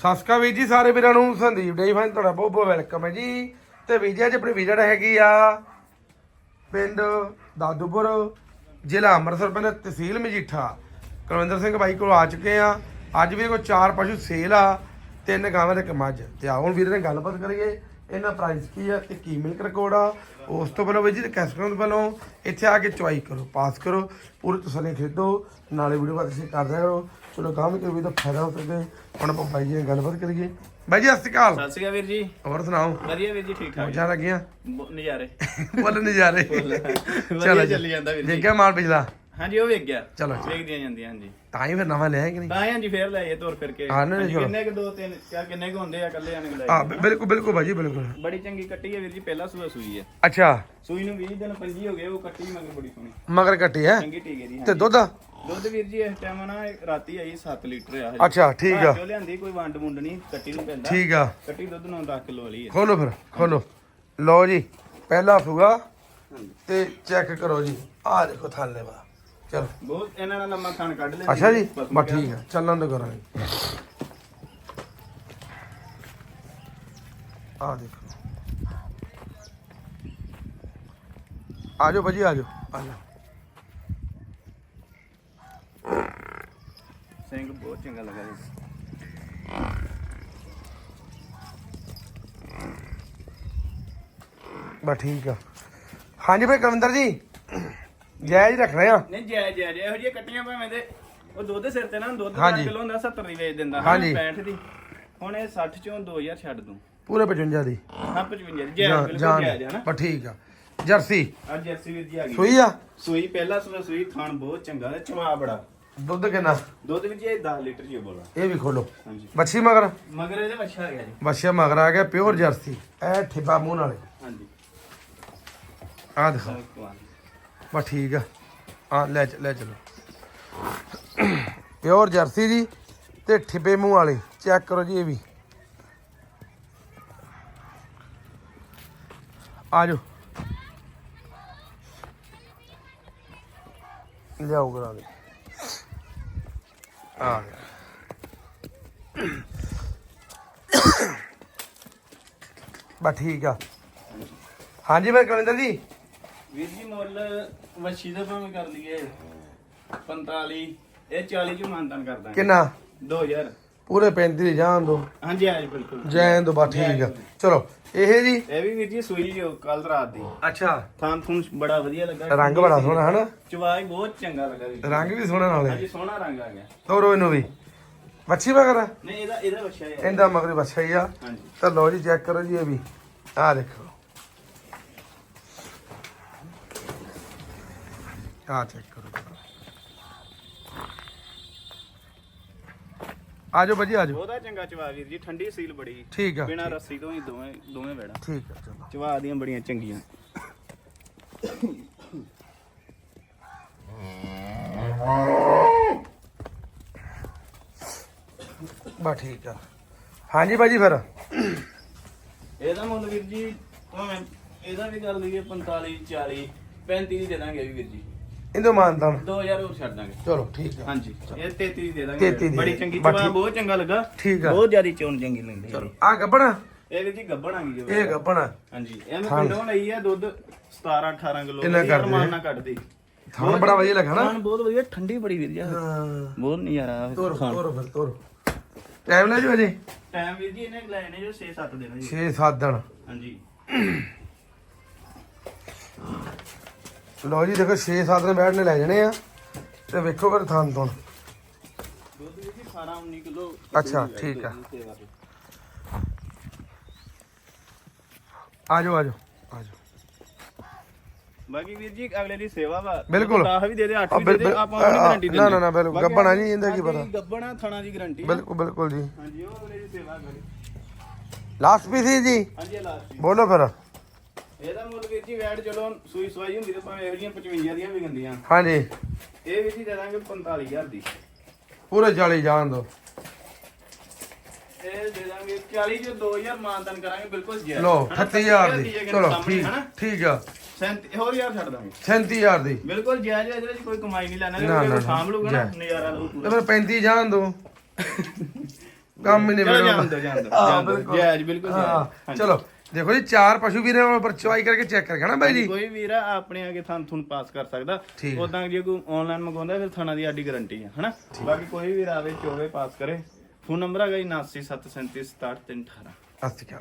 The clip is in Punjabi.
ਸਸਕਾ ਵੀਰ ਜੀ, ਸਾਰੇ ਵੀਰਾਂ ਨੂੰ। ਸੰਦੀਪ ਡੇਈ ਫਾਈਨ, ਤੁਹਾਡਾ ਬਹੁਤ ਬਹੁਤ ਵੈਲਕਮ ਹੈ ਜੀ। ਤੇ ਵੀਰ ਜੀ, ਅੱਜ ਆਪਣੀ ਵਿਜਟ ਹੈਗੀ ਆ ਪਿੰਡ ਦਾਦੂਪੁਰ, ਜ਼ਿਲ੍ਹਾ ਅੰਮ੍ਰਿਤਸਰ ਪਿੰਡ ਤਹਿਸੀਲ ਮਜੀਠਾ। ਕੁਲਵਿੰਦਰ ਸਿੰਘ ਬਾਈ ਕੋਲ ਆ ਚੁੱਕੇ ਆ। ਅੱਜ ਵੀਰੇ ਕੋਲ ਚਾਰ ਪਸ਼ੂ ਸੇਲ ਆ, ਤਿੰਨ ਗਾਵਾਂ ਤੇ ਇੱਕ ਮੱਝ ਤੇ ਆਓ ਹੁਣ ਵੀਰੇ ਨਾਲ ਗੱਲਬਾਤ ਕਰੀਏ। ਇਹਨਾਂ ਪ੍ਰਾਈਸ ਕੀ ਆ ਤੇ ਕੀ ਮਿਲਕ ਰਿਕਾਰਡ ਆ ਉਸ ਤੋਂ ਪਹਿਲਾਂ ਵੀਰ ਜੀ ਕੈਸਟਰਾਂ ਤੋਂ ਪਹਿਲਾਂ ਇੱਥੇ ਆ ਕੇ ਚੁਆਈ ਕਰੋ ਪਾਸ ਕਰੋ ਪੂਰੇ ਤਸੱਲੀ ਖਰੀਦੋ ਨਾਲੇ ਵੀਡੀਓ ਬਾਅਦ ਤੁਸੀਂ ਕਰਦੇ ਕਰੋ। ਚਲੋ ਕੰਮ ਕਰੋ ਵੀ ਤਾਂ ਫਾਇਦਾ ਹੋ ਸਕੇ ਹੁਣ ਆਪਾਂ ਬਾਈ ਜੀ ਨਾਲ ਗੱਲਬਾਤ ਕਰੀਏ। ਬਾਈ ਜੀ ਸਤਿ ਸ਼੍ਰੀ ਅਕਾਲ। ਸਤਿ ਸ਼੍ਰੀ ਅਕਾਲ ਵੀਰ ਜੀ। ਹੋਰ ਸੁਣਾਓ? ਵਧੀਆ ਵੀਰ ਜੀ ਠੀਕ ਠਾਕ। ਮੌਜਾਂ ਲੱਗੀਆਂ? ਨਜ਼ਾਰੇ। ਬੋਲ ਨਜ਼ਾਰੇ। ਵਧੀਆ ਚੱਲੀ ਜਾਂਦਾ ਵੀਰ ਜੀ। ਦੇਖਿਆ ਮਾਲ ਪਿਛਲਾ? ਹਾਂਜੀ ਉਹ ਵੇਖ ਗਿਆ ਚਲੋ। ਵੇਖਦੀਆਂ ਜਾਂਦੀਆਂ ਹਾਂਜੀ। ਤਾਂ ਹੀ ਫਿਰ ਨਵਾਂ ਲਿਆ ਕਿ ਨਹੀਂ? ਤਾਂ ਹਾਂਜੀ ਫੇਰ ਲੈ ਆਈਏ ਤੁਰ ਫਿਰ ਕੇ। ਹਾਂ, ਨਹੀਂ, ਹਾਂਜੀ, ਚਲੋ। ਕਿੰਨੇ ਕੁ ਦੋ ਤਿੰਨ ਕਿਆ ਕਿੰਨੇ ਕੁ ਹੁੰਦੇ ਆ ਇਕੱਲੇ ਆਣੇ ਲੈ ਆ ਬਿਲਕੁਲ ਬਿਲਕੁਲ ਭਾਜੀ ਬਿਲਕੁਲ। ਬੜੀ ਚੰਗੀ ਕੱਟੀ ਹੈ ਵੀਰ ਜੀ ਪਹਿਲਾ ਸੂਆ ਸੂਈ ਹੈ ਅੱਛਾ। ਸੂਈ ਨੂੰ 20 ਦਿਨ ਪੰਜੀ ਹੋ ਗਏ ਉਹ ਕੱਟੀ ਮਗਰ ਬੜੀ ਸੋਹਣੀ। ਮਗਰ ਕੱਟੀ ਹੈ? ਚੰਗੀ ਟੀਕੇ ਦੀ ਤੇ ਹਾਂਜੀ। ਦੁੱਧ? ਦੁੱਧ ਵੀਰ ਜੀ ਇਸ ਟਾਈਮ ਨਾ ਇਹ ਰਾਤੀ ਆਈ 7 ਲੀਟਰ ਆ ਅੱਛਾ ਠੀਕ ਆ। ਜੋ ਲਿਆਂਦੀ ਕੋਈ ਵੰਡ ਮੁੰਡ ਨਹੀਂ ਕੱਟੀ ਨੂੰ ਪੈਂਦਾ। ਠੀਕ ਆ। ਕੱਟੀ ਦੁੱਧ 9-10 ਕਿਲੋ ਵਾਲੀ ਹੈ ਖੋਲੋ ਫਿਰ ਖੋਲੋ। ਲਓ ਜੀ ਪਹਿਲਾ ਫੁਗਾ ਹਾਂਜੀ। ਤੇ ਚੈੱਕ ਕਰੋ ਜੀ। ਆ ਦੇਖੋ ਥਾਲੇ ਵਾ ਚਲੋ। ਬਹੁਤ ਇਹਨਾਂ ਨਾਲ ਲੰਮਾ ਖਾਣ ਕੱਢ ਲੈਂਦੀ ਅੱਛਾ ਜੀ ਬਸ। ਠੀਕ ਆ ਚੱਲਣ ਤੋਂ ਕਰਾਂਗੇ ਆ ਦੇਖੋ। ਆਜੋ ਭਾਜੀ ਆਜੋ। ਆਜੋ। ਸਿੰਘ ਬਹੁਤ ਚੰਗਾ ਲੱਗਾ ਜੀ। ਬਸ ਠੀਕ ਆ। ਹਾਂਜੀ ਭਾਈ ਕਵਿੰਦਰ ਜੀ। ਜੈ ਜੀ ਰੱਖ ਰਹੇ ਆ। ਨਹੀਂ ਜੈ ਜੈ ਜੈ ਇਹੋ ਜਿਹੀਆਂ ਕੱਟੀਆਂ ਭਾਵੇਂ ਦੇ ਉਹ ਦੁੱਧ ਸਿਰ ਤੇ ਨਾ ਦੁੱਧ ਦਾ ਹਾਂਜੀ। ਕਿਲੋ ਹੁੰਦਾ 70 ਦੀ ਵੇਚ ਦਿੰਦਾ। ਹਾਂਜੀ। 65 ਦੀ। ਹੁਣ ਇਹ 60 ਚੋਂ 2000 ਛੱਡ ਦੂੰ। ਪੂਰੇ 55 ਦੀ। ਹਾਂ 55 ਦੀ। ਜੈ ਜਾਨ ਬਿਲਕੁਲ ਜਾਨ। ਜੈ ਜੈ ਨਾ। ਬਸ ਠੀਕ ਆ। ਜਰਸੀ। ਅੱਜ ਜਰਸੀ ਵੀਰ ਜੀ ਆ ਗਈ। ਸੂਈ ਆ? ਸੂਈ ਪਹਿਲਾ ਸੂਆ ਸੂਈ ਖਾਣ ਬਹੁਤ ਚੰਗਾ ਤੇ ਚਵਾ ਬੜਾ। ਦੁੱਧ ਕਿੰਨਾ? ਦੁੱਧ ਵਿੱਚ ਇਹ 10 ਲੀਟਰ ਜੀ ਬੋਲਾ ਇਹ ਵੀ ਖੋਲੋ। ਹਾਂਜੀ। ਬੱਛੀ ਮਗਰ? ਮਗਰ ਇਹਦੇ ਵੱਛਾ ਆ ਗਿਆ ਜੀ। ਬੱਛਾ ਮਗਰ ਆ ਗਿਆ ਪਿਓਰ ਜਰਸੀ। ਐ ਠਿੱਬਾ ਮੂੰਹ ਨਾਲੇ। ਹਾਂਜੀ। ਆ ਦੇਖੋ। ਸਭ ਬਸ ਠੀਕ ਆ। ਆ ਲੈ ਚ- ਲੈ ਚਲੋ। ਪਿਓਰ ਜਰਸੀ ਜੀ ਤੇ ਠਿੱਬੇ ਮੂੰਹ ਵਾਲੀ, ਚੈੱਕ ਕਰੋ ਜੀ ਇਹ ਵੀ। ਆ ਜਾਓ। ਲਿਆਓ ਕਰਾ ਦੇ। ਆ ਗਿਆ। ਬਸ ਠੀਕ ਆ। ਹਾਂਜੀ ਮੈਂ ਕਵਿੰਦਰ ਜੀ। ਵੀਰ ਜੀ ਮੁੱਲ ਵੱਛੀ ਦਾ ਭਾਵੇਂ ਕਰ ਲਈਏ। 45 ਇਹ 40 ਚ ਮਾਨਤਨ ਕਰ ਦਾਂਗੇ। ਕਿੰਨਾ? 2000 ਪੂਰੇ 35 ਦੀ ਜਾਣ ਦੋ। ਹਾਂਜੀ ਹਾਂਜੀ ਬਿਲਕੁਲ। ਜੈਨ ਦੋ ਬਸ ਠੀਕ ਆ। ਚਲੋ ਇਹ ਜੀ? ਇਹ ਵੀ ਵੀਰ ਜੀ ਸੂਈ ਜੋ ਕੱਲ ਰਾਤ ਦੀ। ਅੱਛਾ। ਥਾਂ ਥੂੰ ਬੜਾ ਵਧੀਆ ਲੱਗਾ। ਰੰਗ ਬੜਾ ਸੋਹਣਾ ਹਨਾ? ਚਵਾਈ ਬਹੁਤ ਚੰਗਾ ਲੱਗਾ ਵੀਰ ਜੀ। ਰੰਗ ਵੀ ਸੋਹਣਾ ਨਾਲੇ ਹਾਂਜੀ ਸੋਹਣਾ ਰੰਗ ਆ ਗਿਆ। ਤੋਰੋ ਇਹਨੂੰ ਵੀ। ਮੱਛੀ ਮਗਰ ਨਹੀਂ ਇਹਦਾ ਇਹਦਾ ਵੱਛਾ ਹੈ ਇਹਦਾ ਮਗਰ ਬੱਛਾ ਹੀ ਆ। ਹਾਂਜੀ। ਤਾਂ ਲਓ ਜੀ ਚੈੱਕ ਕਰੋ ਜੀ ਇਹ ਵੀ। ਆਹ ਦੇਖੋ। ਆਹ ਚੈੱਕ ਕਰੋ ਆਜੋ ਭਾਜੀ ਆਜੋ ਬਹੁਤਾ ਚੰਗਾ ਚਵਾ ਵੀਰ ਜੀ ਠੰਡੀ ਸੀਲ ਬੜੀ। ਠੀਕ ਆ ਬਿਨਾ ਰੱਸੀ ਤੋਂ ਹੀ ਦੋਵੇਂ ਦੋਵੇਂ ਬੈੜਾ ਠੀਕ ਆ ਚਲੋ। ਚਵਾ ਦੀਆਂ ਬੜੀਆਂ ਚੰਗੀਆਂ। ਬਸ ਠੀਕ ਆ। ਹਾਂਜੀ ਭਾਜੀ ਫਿਰ। ਇਹਦਾ ਮੁੱਲ ਵੀਰ ਜੀ ਭਾਵੇਂ ਇਹਦਾ ਵੀ ਕਰ ਲਈਏ 45 40 35 ਦੀ ਦੇ ਦਾਂਗੇ ਵੀ ਵੀਰ ਜੀ। ਇਹਦੋਂ ਮਾਨਤਾਂ 2000 ਹੋਰ ਛੱਡ ਦਾਂਗੇ। ਚਲੋ ਠੀਕ ਆ। ਹਾਂਜੀ ਇਹ 33 ਦੀ ਦੇ ਦਾਂਗੇ। 33 ਦੀ। ਬੜੀ ਦੇ। ਚੰਗੀ ਚਵਾ। ਬਹੁਤ ਚੰਗਾ ਲੱਗਾ। ਠੀਕ ਆ। ਬਹੁਤ ਜ਼ਿਆਦਾ ਚੋਣ ਚੰਗੀ ਲੈਂਦੇ ਚਲੋ ਆ ਗੱਬਣਾ? ਇਹ ਵੀਰ ਜੀ ਗੱਬਣ ਆ ਗਈ ਜੋ। ਇਹ ਗੱਬਣਾ ਹਾਂਜੀ ਇਹ ਮੈਂ। ਪਿੰਡੋਂ ਲਈ ਆ ਦੁੱਧ 17 18 ਕਿਲੋ। ਕਿੰਨਾ ਕੱਢਦੇ ਆ? ਨਾ? ਕੱਢਦੀ। ਥਾਣ ਬੜਾ ਵਧੀਆ ਲੱਗਾ ਨਾ। ਖਾਣ ਬਹੁਤ ਵਧੀਆ ਠੰਡੀ ਬੜੀ ਵੀਰ ਜੀ ਹਾਂ। ਬਹੁਤ ਨਜ਼ਾਰਾ ਤੋਰ ਖਾਣ। ਤੋਰ ਫਿਰ ਤੋਰ। ਟਾਈਮ ਲੈ ਜੋ ਅਜੇ? ਟਾਈਮ ਵੀਰ ਜੀ ਇਹਨੇ ਲੈ ਨੇ ਜੋ 6-7 ਦਿਨ ਜੀ। 6-7 ਦਿਨ। ਹਾਂਜੀ। ਲਓ ਜੀ ਦੇਖੋ 6-7 ਦਿਨ ਬੈਠਨੇ ਲੈ ਜਾਣੇ ਆ। ਤੇ ਵੇਖੋ ਫਿਰ ਥਾਂ ਤੋਂ। ਦੁੱਧ ਵੀਰ ਜੀ 18 19 ਕਿਲੋ ਅੱਛਾ, ਠੀਕ ਆ। ਆਜੋ ਆਜੋ ਆਜੋ। ਬਾਕੀ ਵੀਰ ਜੀ ਅਗਲੇ ਦੀ ਸੇਵਾ ਵਾ। ਬਿਲਕੁਲ। 10 ਵੀ ਦੇ ਦੇ 8 ਆ, ਵੀ ਦੇ ਦੇ ਆਪਾਂ ਆ, ਗਾਰੰਟੀ ਨਾ, ਨਾ, ਨਾ, ਬਿਲਕੁਲ। ਗੱਭਣ ਆ ਜੀ, ਇਹਦਾ ਕੀ ਪਤਾ। ਗੱਬਣਾ ਥਣਾ ਦੀ ਗਾਰੰਟੀ ਬਿਲਕੁਲ ਬਿਲਕੁਲ ਜੀ। ਹਾਂਜੀ ਉਹ ਅਗਲੇ ਦੀ ਸੇਵਾ ਕਰੀ। ਲਾਸਟ ਪੀਸ ਹੀ ਜੀ। ਹਾਂਜੀ ਇਹ ਲਾਸਟ ਬੋਲੋ ਫਿਰ। ਇਹਦਾ ਮੁੱਲ ਵੀਰ ਜੀ ਵੈਟ ਚਲੋ ਸੂਈ ਸਵਾਈ ਹੁੰਦੀ ਤੇ ਭਾਵੇਂ ਇਹੋ ਜਿਹੀਆਂ 55 ਦੀਆਂ ਵੀ ਗੰਦੀਆਂ। ਹਾਂਜੀ। ਇਹ ਵੀਰ ਜੀ ਦੇ ਦਾਂਗੇ 45000 ਦੀ। ਪੂਰੇ 40 ਜਾਣ ਦੋ। ਇਹ ਦੇ ਦਾਂਗੇ 40 ਚ 2000 ਮਾਨਤਨ ਕਰਾਂਗੇ ਬਿਲਕੁਲ ਜੀ ਲੋ 38000 ਦੀ। ਚਲੋ ਠੀਕ ਠੀਕ ਆ। 37 ਹੋਰ ਯਾਰ ਛੱਡ ਦਾਂਗੇ। 37000 ਦੀ। ਬਿਲਕੁਲ ਜਾਇਜ਼ ਹੈ, ਇਹਦੇ ਵਿੱਚ ਕੋਈ ਕਮਾਈ ਨਹੀਂ ਲੈਣਾ ਨਾ, ਨਾ, ਜੇ ਨਾ, ਸਾਂਭ ਲੂਗਾ ਨਾ ਜਾਇਜ਼। ਨਜ਼ਾਰਾ ਲਊ ਤੇ ਪੂਰਾ ਫਿਰ 35 ਜਾਣ ਦੋ। ਕੰਮ ਹੀ ਨਹੀਂ ਬਣਾਉਣਾ। ਜਾਣ। ਜਾਇਜ਼, ਬਿਲਕੁਲ। ਹਾਂਜੀ। ਚਲੋ। ਦੇਖੋ ਜੀ ਚਾਰ ਪਸ਼ੂ ਵੀਰੇ ਉੱਪਰ ਚੁਆਈ ਕਰਕੇ ਚੈੱਕ ਕਰਕੇ ਨਾ ਬਾਈ ਜੀ? ਕੋਈ ਵੀਰ ਆਪਣੇ ਆਗੇ ਥਾਂ ਤੁਹਾਨੂੰ ਪਾਸ ਕਰ ਸਕਦਾ। ਉਦਾਂ ਜੇ ਕੋਈ ਆਨਲਾਈਨ ਮੰਗਵਾਉਂਦਾ ਫਿਰ ਥਾਣਾ ਦੀ ਆਡੀ ਗਾਰੰਟੀ ਹੈ ਹਨਾ? ਬਾਕੀ ਕੋਈ ਵੀਰ ਆਵੇ ਚੋਵੇ ਪਾਸ ਕਰੇ। ਫੋਨ ਨੰਬਰ ਹੈਗਾ ਜੀ 7973376318 ਅਸਤਿਕਾ